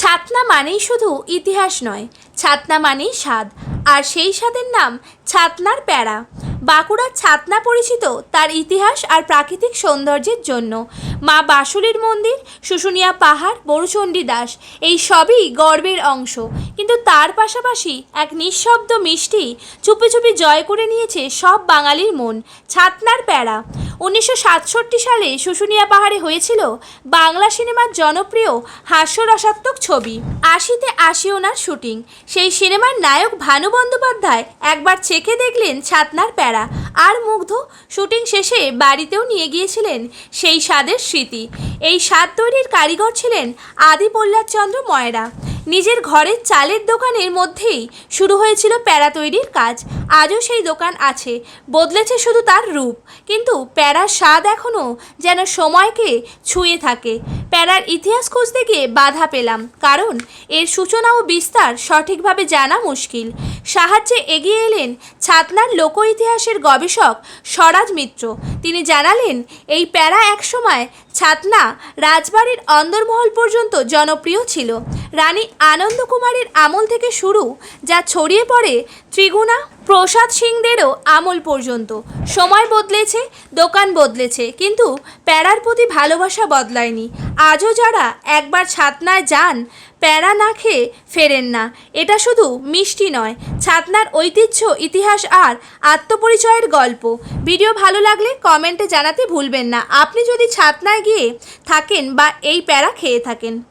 ছাতনা মানেই শুধু ইতিহাস নয়, ছাতনা মানেই স্বাদ। আর সেই স্বাদের নাম ছাতনার প্যাড়া বাঁকুড়ার ছাতনা পরিচিত তার ইতিহাস আর প্রাকৃতিক সৌন্দর্যের জন্য। মা বাসুলির মন্দির, শুশুনিয়া পাহাড়, বড়ুচণ্ডী দাস, এই সবই গর্বের অংশ। কিন্তু তার পাশাপাশি এক নিঃশব্দ মিষ্টি চুপি চুপি জয় করে নিয়েছে সব বাঙালির মন, ছাতনার প্যাড়া উনিশশো সাতষট্টি সালে শুশুনিয়া পাহাড়ে হয়েছিল বাংলা সিনেমার জনপ্রিয় হাস্যরসাত্মক ছবি। আশিতে আশি ওনার শুটিং। সেই সিনেমার নায়ক ভানু বন্দ্যোপাধ্যায় একবার চেখে দেখলেন ছাতনার প্যারা। আর মুগ্ধ, শুটিং শেষে বাড়িতেও নিয়ে গিয়েছিলেন সেই স্বাদের স্মৃতি। এই স্বাদ তৈরির কারিগর ছিলেন আদি প্রহ্লাদচন্দ্র ময়রা। নিজের ঘরের চালের দোকানের মধ্যেই শুরু হয়েছিল প্যারা তৈরির কাজ। আজও সেই দোকান আছে। বদলেছে শুধু তার রূপ। কিন্তু প্যারার স্বাদ এখনও যেন সময়কে ছুঁয়ে থাকে। প্যারার ইতিহাস খুঁজতে গিয়ে বাধা পেলাম। কারণ, এর সূচনা ও বিস্তার সঠিকভাবে জানা মুশকিল। সাহায্যে এগিয়ে এলেন ছাতনার লোক ইতিহাসের গবেষক স্বরাজ মিত্র। তিনি জানালেন, এই প্যারা একসময় ছাতনা রাজবাড়ির অন্দরমহল পর্যন্ত জনপ্রিয় ছিল। রানী আনন্দ কুমারের আমল থেকে শুরু, যা ছড়িয়ে পড়ে ত্রিগুণা, প্রসাদ সিংদেরও আমল পর্যন্ত। সময় বদলেছে, দোকান বদলেছে, কিন্তু প্যারার প্রতি ভালোবাসা বদলায়নি। আজও যারা একবার ছাতনায় যান, প্যারা না খেয়ে ফেরেন না। এটা শুধু মিষ্টি নয়, ছাতনার ঐতিহ্য, ইতিহাস আর আত্মপরিচয়ের গল্প। ভিডিও ভালো লাগলে কমেন্টে জানাতে ভুলবেন না। আপনি যদি ছাতনায় গিয়ে থাকেন বা এই প্যারা খেয়ে থাকেন।